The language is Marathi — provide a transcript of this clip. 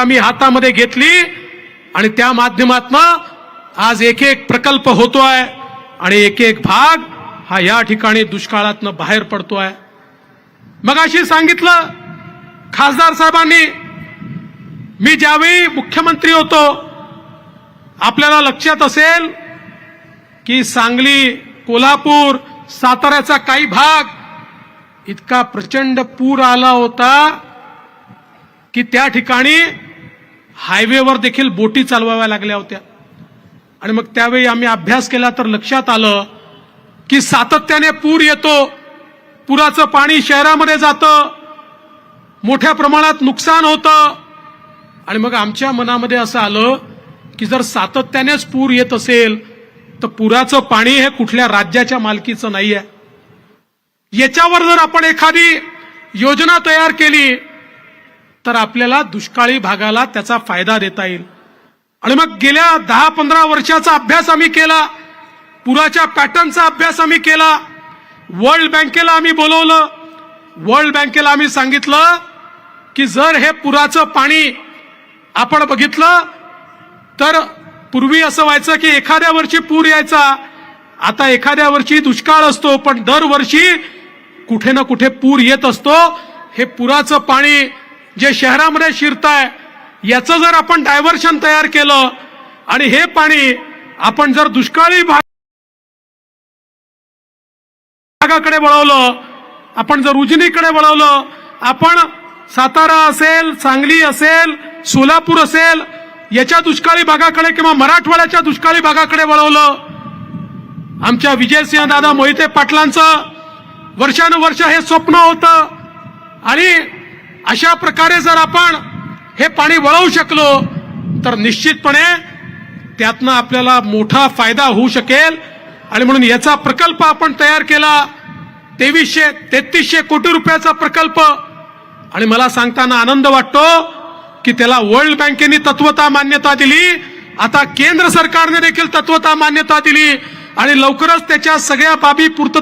आम्ही हातामध्ये घेतली आणि त्या माध्यमातनं आज एक एक प्रकल्प होतोय आणि एक एक भाग हा या ठिकाणी दुष्काळातनं बाहेर पडतोय. मग अशी सांगितलं खासदार साहेबांनी मी ज्यावेळी मुख्यमंत्री होतो आपल्याला लक्षात असेल की सांगली कोल्हापूर साताऱ्याचा काही भाग इतका प्रचंड पूर आला होता की त्या ठिकाणी हायवेवर देखील बोटी चालवाव्या लागल्या होत्या. आणि मग त्यावेळी आम्ही अभ्यास केला तर लक्षात आलं की सातत्याने पूर येतो पुराचं पाणी शहरामध्ये जातं मोठ्या प्रमाणात नुकसान होतं. आणि मग आमच्या मनामध्ये असं आलं की जर सातत्यानेच पूर येत असेल तर पुराचं पाणी हे कुठल्या राज्याच्या मालकीचं नाही आहे याच्यावर जर आपण एखादी योजना तयार केली तर आपल्याला दुष्काळी भागाला त्याचा फायदा देता येईल. आणि मग गेल्या दहा पंधरा वर्षाचा अभ्यास आम्ही केला. पुराच्या पॅटर्नचा अभ्यास आम्ही केला. वर्ल्ड बँकेला आम्ही बोलवलं. वर्ल्ड बँकेला आम्ही सांगितलं की जर हे पुराचं पाणी आपण बघितलं तर पूर्वी असं व्हायचं की एखाद्या वर्षी पूर यायचा. आता एखाद्या वर्षी दुष्काळ असतो पण दरवर्षी कुठे ना कुठे पूर येत असतो. हे पुराचं पाणी जे शहरामध्ये शिरताय याचं जर आपण डायव्हर्शन तयार केलं आणि हे पाणी आपण जर दुष्काळी भाग भागाकडे वळवलं आपण जर उजनीकडे वळवलं आपण सातारा असेल सांगली असेल सोलापूर असेल याच्या दुष्काळी भागाकडे किंवा मराठवाड्याच्या दुष्काळी भागाकडे वळवलं आमच्या विजयसिंह दादा मोहिते पाटलांचं वर्षानुवर्ष हे स्वप्न होतं. अशा प्रकारे जर आपण हे पाणी वळवू शकलो तर निश्चितपणे त्यातनं आपल्याला मोठा फायदा होऊ शकेल. आणि म्हणून याचा प्रकल्प आपण तयार केला तेवीसशे तेहतीसशे कोटी रुपयाचा प्रकल्प. आणि मला सांगताना आनंद वाटतो की त्याला वर्ल्ड बँकेने तत्वता मान्यता दिली. आता केंद्र सरकारने देखील तत्वता मान्यता दिली. आणि लवकरच त्याच्या सगळ्या बाबी पूर्तता